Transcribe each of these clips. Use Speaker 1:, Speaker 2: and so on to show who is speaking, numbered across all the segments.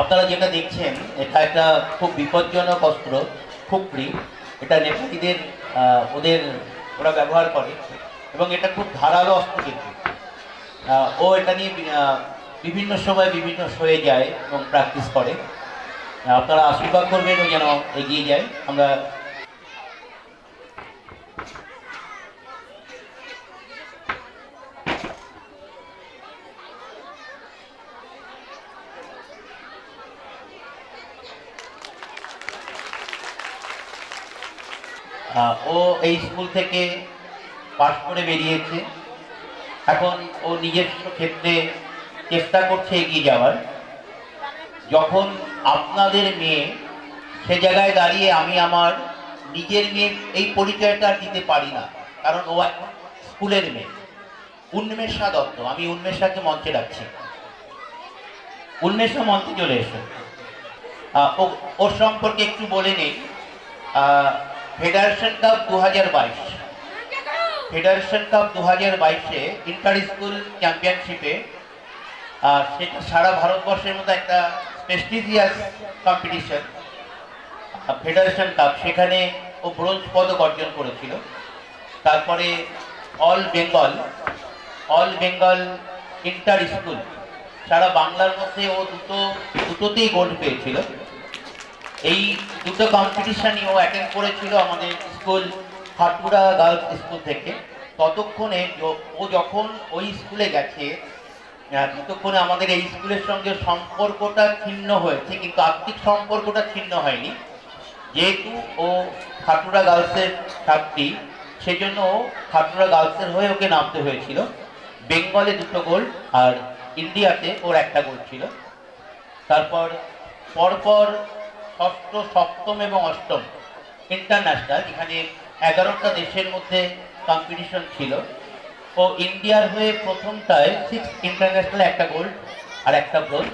Speaker 1: আপনারা যেটা দেখছেন, এটা একটা খুব বিপজ্জনক অস্ত্র খুপড়ি এটা নেপালিদের ওদের, ওরা ব্যবহার করে। এবং এটা খুব ধারালো অস্ত্র কিন্তু। ও এটা নিয়ে বিভিন্ন সময় বিভিন্ন শোয়ে যায় এবং প্র্যাকটিস করে। আপনারা আশীর্বাদ করবেন ও যেন এগিয়ে যায়। আমরা ও এই স্কুল থেকে পাশ করে বেরিয়েছে। এখন ও নিজস্ব ক্ষেত্রে চেষ্টা করছে এগিয়ে যাওয়ার। যখন আপনাদের মেয়ে সে জায়গায় দাঁড়িয়ে আমি আমার নিজের মেয়ের এই পরিচয়টা দিতে পারি না, কারণ ও এখন স্কুলের মেয়ে। উন্মেষা দত্ত, আমি উন্মেষাকে মঞ্চে ডাকছি। উন্মেষা মঞ্চে চলে এসো। ওর সম্পর্কে একটু বলে নেই। ফেডারেশন কাপ দু হাজার বাইশ। ফেডারেশন কাপ দু হাজার বাইশে ইন্টার স্কুল চ্যাম্পিয়নশিপে সেটা সারা ভারতবর্ষের মধ্যে একটা প্রেস্টিজিয়াস কম্পিটিশন ফেডারেশন কাপ সেখানে ও ব্রোঞ্জ পদক অর্জন করেছিল। তারপরে all Bengal all Bengal inter school, সারা বাংলার মধ্যে ও দুটো, দুটোতেই গোল্ড পেয়েছিল। এই দুটো কম্পিটিশনই ও অ্যাটেন্ড করেছিল আমাদের স্কুল হাটুরা গার্লস স্কুল থেকে। ততক্ষণে ও যখন ওই স্কুলে গেছে ততক্ষণে আমাদের এই স্কুলের সঙ্গে সম্পর্কটা ছিন্ন হয়েছে, কিন্তু আর্থিক সম্পর্কটা ছিন্ন হয়নি। যেহেতু ও খাটুরা গার্লসের ছাত্রী, সেজন্য ও খাটুরা গার্লসের হয়ে ওকে নামতে হয়েছিল। বেঙ্গলে দুটো গোল আর ইন্ডিয়াতে ওর একটা গোল ছিল। তারপর, পরপর ষষ্ঠ, সপ্তম এবং অষ্টম ইন্টারন্যাশনাল এখানে এগারোটা দেশের মধ্যে কম্পিটিশন ছিল। ও ইন্ডিয়ার হয়ে প্রথমটায় সিক্স ইন্টারন্যাশনাল একটা গোল্ড আর একটা ব্রোঞ্জ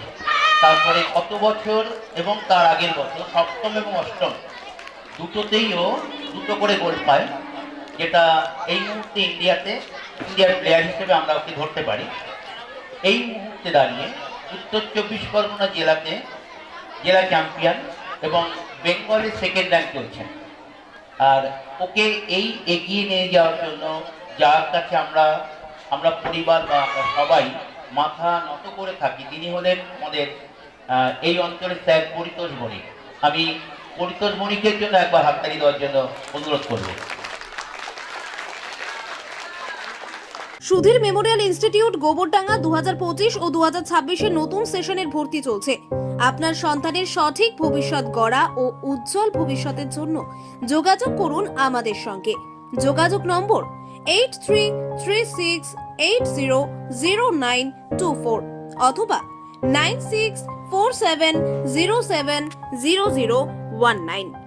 Speaker 1: তারপরে গত বছর এবং তার আগের বছর, সপ্তম এবং অষ্টম, দুটোতেই ও দুটো করে গোল্ড পায়, যেটা এই মুহূর্তে ইন্ডিয়াতে, ইন্ডিয়ার প্লেয়ার হিসেবে আমরা ওকে ধরতে পারি। এই মুহূর্তে দাঁড়িয়ে উত্তর চব্বিশ পরগনা জেলাতে, জেলা চ্যাম্পিয়ন এবং বেঙ্গলে সেকেন্ড র্যাঙ্ক চলছেন আর ওকে এই এগিয়ে নিয়ে যাওয়ার জন্য যার কাছে আমরা আমরা পরিবার বা আমরা সবাই মাথা নত করে থাকি, তিনি হলেন আমাদের এই অঞ্চলের স্যার পরিতোষ বণিক আমি পরিতোষ বণিকের জন্য একবার হাততালি দেওয়ার জন্য অনুরোধ করব।
Speaker 2: সুধীর মেমোরিয়াল ইনস্টিটিউট গোবরডাঙ্গা দু হাজার পঁচিশ ও দু এর নতুন সেশনের ভর্তি চলছে। আপনার সন্তানের সঠিক ভবিষ্যৎ গড়া ও উজ্জ্বল ভবিষ্যতের জন্য যোগাযোগ করুন আমাদের সঙ্গে। যোগাযোগ number eight three three six eight zero zero nine two four অথবা nine six four seven zero seven zero zero one nine